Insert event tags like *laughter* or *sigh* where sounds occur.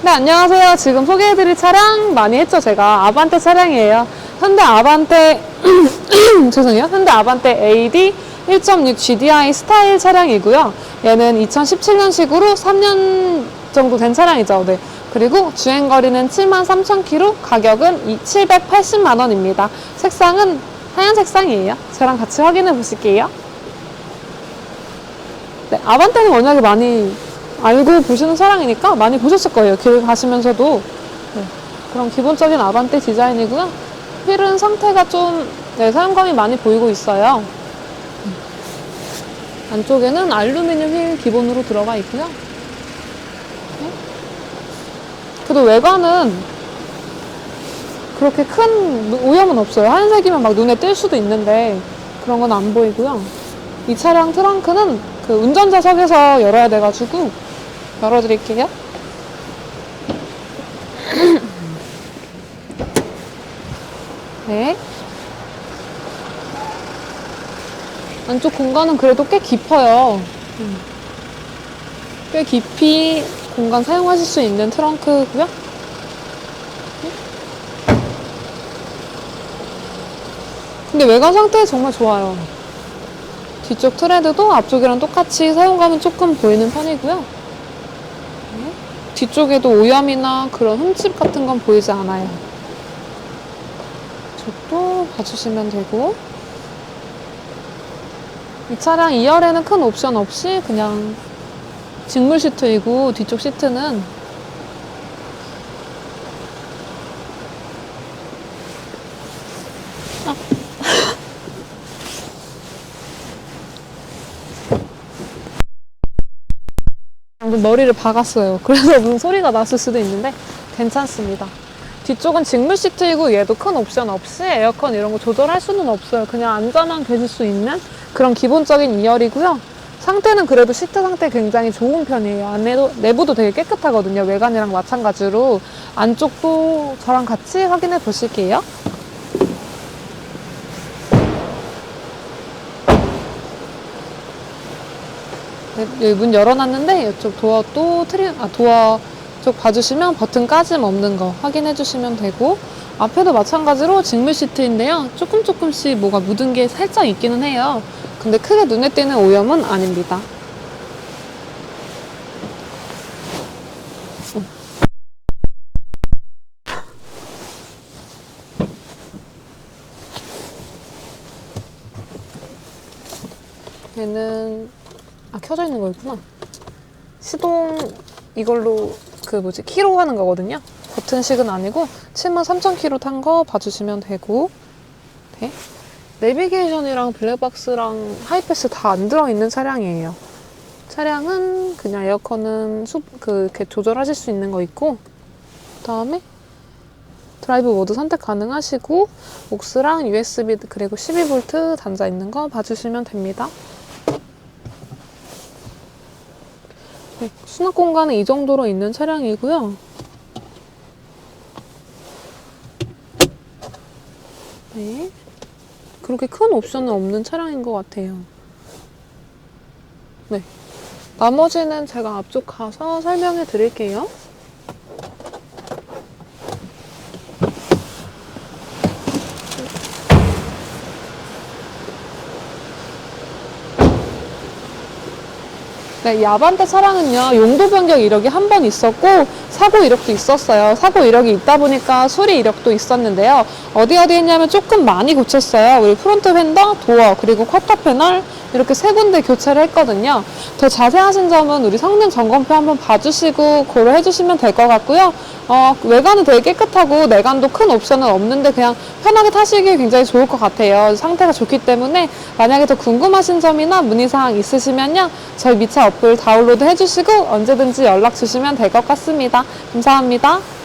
네, 안녕하세요. 지금 소개해드릴 차량 많이 했죠, 제가. 아반떼 차량이에요. 현대 아반떼, *clears throat* 죄송해요. 현대 아반떼 AD 1.6 GDI 스타일 차량이고요. 얘는 2017년식으로 3년 정도 된 차량이죠. 네. 그리고 주행거리는 73,000km, 가격은 이 780만원입니다. 색상은 하얀 색상이에요. 저랑 같이 확인해 보실게요. 네, 아반떼는 워낙에 많이 알고 보시는 차량이니까 많이 보셨을 거예요. 길 가시면서도. 네, 그런 기본적인 아반떼 디자인이고요. 휠은 상태가 좀 네, 사용감이 많이 보이고 있어요. 음. 안쪽에는 알루미늄 휠 기본으로 들어가 있고요. 네. 그래도 외관은 그렇게 큰 오염은 없어요. 하얀색이면 막 눈에 띌 수도 있는데 그런 건 안 보이고요. 이 차량 트렁크는 그 운전자석에서 열어야 돼가지고 열어드릴게요. 네. 안쪽 공간은 그래도 꽤 깊어요. 음. 꽤 깊이 공간 사용하실 수 있는 트렁크고요. 근데 외관 상태 정말 좋아요. 뒤쪽 트레드도 앞쪽이랑 똑같이 사용감은 조금 보이는 편이고요. 네. 뒤쪽에도 오염이나 그런 흠집 같은 건 보이지 않아요. 이쪽도 봐주시면 되고 이 차량 2열에는 큰 옵션 없이 그냥 직물 시트이고 뒤쪽 시트는 방 머리를 박았어요. *laughs* 그래서 무슨 소리가 났을 수도 있는데 괜찮습니다. 뒤쪽은 직물 시트이고 얘도 큰 옵션 없이 에어컨 이런 거 조절할 수는 없어요. 그냥 앉아만 계실 수 있는 그런 기본적인 2열이고요. 상태는 그래도 시트 상태 굉장히 좋은 편이에요. 안에도 내부도 되게 깨끗하거든요. 외관이랑 마찬가지로 안쪽도 저랑 같이 확인해 보실게요. 여기 문 열어놨는데 이쪽 도어 또 트림, 아, 도어 쪽 봐주시면 버튼 까짐 없는 거 확인해 주시면 되고 앞에도 마찬가지로 직물 시트인데요. 조금 조금씩 뭐가 묻은 게 살짝 있기는 해요. 근데 크게 눈에 띄는 오염은 아닙니다. 음. 얘는 아 켜져 있는 거였구나. 시동 이걸로 그 뭐지 키로 하는 거거든요. 버튼식은 아니고 73,000km 탄 거 봐주시면 되고 네. 내비게이션이랑 블랙박스랑 하이패스 다 안 들어있는 차량이에요. 차량은 그냥 에어컨은 수, 그, 이렇게 조절하실 수 있는 거 있고 그 다음에 드라이브 모드 선택 가능하시고 옥스랑 USB 그리고 12V 단자 있는 거 봐주시면 됩니다. 네, 수납 공간은 이 정도로 있는 차량이고요. 네. 그렇게 큰 옵션은 없는 차량인 것 같아요. 네. 나머지는 제가 앞쪽 가서 설명해 드릴게요. 네, 야반떼 차량은요, 용도 변경 이력이 한 번 있었고, 사고 이력도 있었어요. 사고 이력이 있다 보니까 수리 이력도 있었는데요. 어디 어디 했냐면 조금 많이 고쳤어요. 우리 프론트 휀더, 도어, 그리고 쿼터 패널, 이렇게 세 군데 교체를 했거든요. 더 자세하신 점은 우리 성능 점검표 한번 봐주시고 고려해 주시면 될 것 같고요. 어, 외관은 되게 깨끗하고 내관도 큰 옵션은 없는데 그냥 편하게 타시기 굉장히 좋을 것 같아요. 상태가 좋기 때문에 만약에 더 궁금하신 점이나 문의사항 있으시면요. 저희 미차 어플 다운로드 해주시고 언제든지 연락 주시면 될 것 같습니다. 감사합니다.